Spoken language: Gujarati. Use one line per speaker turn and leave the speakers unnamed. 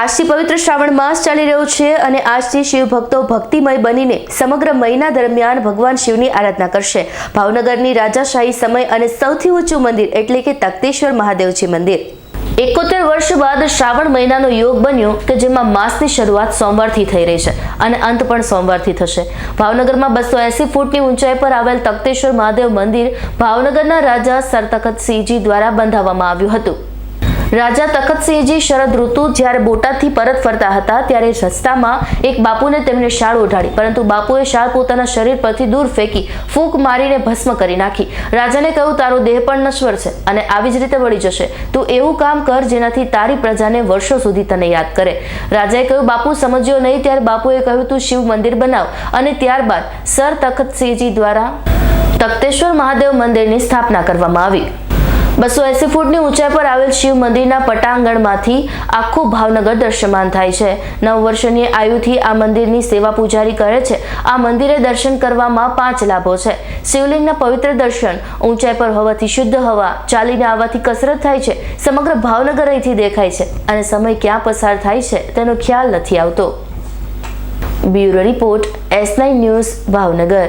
આજથી પવિત્ર શ્રાવણ માસ ચાલી રહ્યો છે અને આજથી શિવ ભક્તો ભક્તિમય બનીને સમગ્ર મહિના દરમિયાન ભગવાન શિવની આરાધના કરશે. ભાવનગરની રાજાશાહી સમય અને સૌથી ઊંચું મંદિર એટલે કે તક્તેશ્વર મહાદેવજી મંદિર. એકોતેર વર્ષ બાદ શ્રાવણ મહિનાનો યોગ બન્યો કે જેમાં માસની શરૂઆત સોમવારથી થઈ રહી છે અને અંત પણ સોમવારથી થશે. ભાવનગરમાં બસો એસી ફૂટની ઊંચાઈ પર આવેલ તક્તેશ્વર મહાદેવ મંદિર ભાવનગરના રાજા સરતખતસિંહજી દ્વારા બંધાવવામાં આવ્યું હતું. રાજા તખતસિંહજી શરદ ઋતુ જ્યારે બોટાદથી પરત ફરતા હતા ત્યારે રસ્તામાં એક બાપુને તેમને શાળ ઓઢાડી. પરંતુ બાપુએ શાળ પોતાના શરીર પરથી દૂર ફેંકી ફૂંક મારીને ભસ્મ કરી નાખી. રાજાને કહ્યું, તારો દેહ પણ નશ્વર છે અને આવી જ રીતે વળી જશે. તું એવું કામ કર જેનાથી તારી પ્રજાને વર્ષો સુધી તને યાદ કરે. રાજાએ કહ્યું, બાપુ સમજ્યો નહીં. ત્યારે બાપુએ કહ્યું, તું શિવ મંદિર બનાવ. અને ત્યારબાદ સર તખતસિંહજી દ્વારા તખતેશ્વર મહાદેવ મંદિરની સ્થાપના કરવામાં આવી. બસો એસી ફૂટની ઊંચાઈ પર આવેલ શિવ મંદિરના પટાંગણમાંથી આખું ભાવનગર દ્રશ્યમાન થાય છે. નવ વર્ષની આયુથી આ મંદિરની સેવા પૂજારી કરે છે. આ મંદિરે દર્શન કરવામાં પાંચ લાભો છે. શિવલિંગના પવિત્ર દર્શન, ઊંચાઈ પર હોવાથી શુદ્ધ હવા, ચાલીને આવવાથી કસરત થાય છે, સમગ્ર ભાવનગર અહીંથી દેખાય છે અને સમય ક્યાં પસાર થાય છે તેનો ખ્યાલ નથી આવતો. Bureau report, S nine news, Bhavnagar.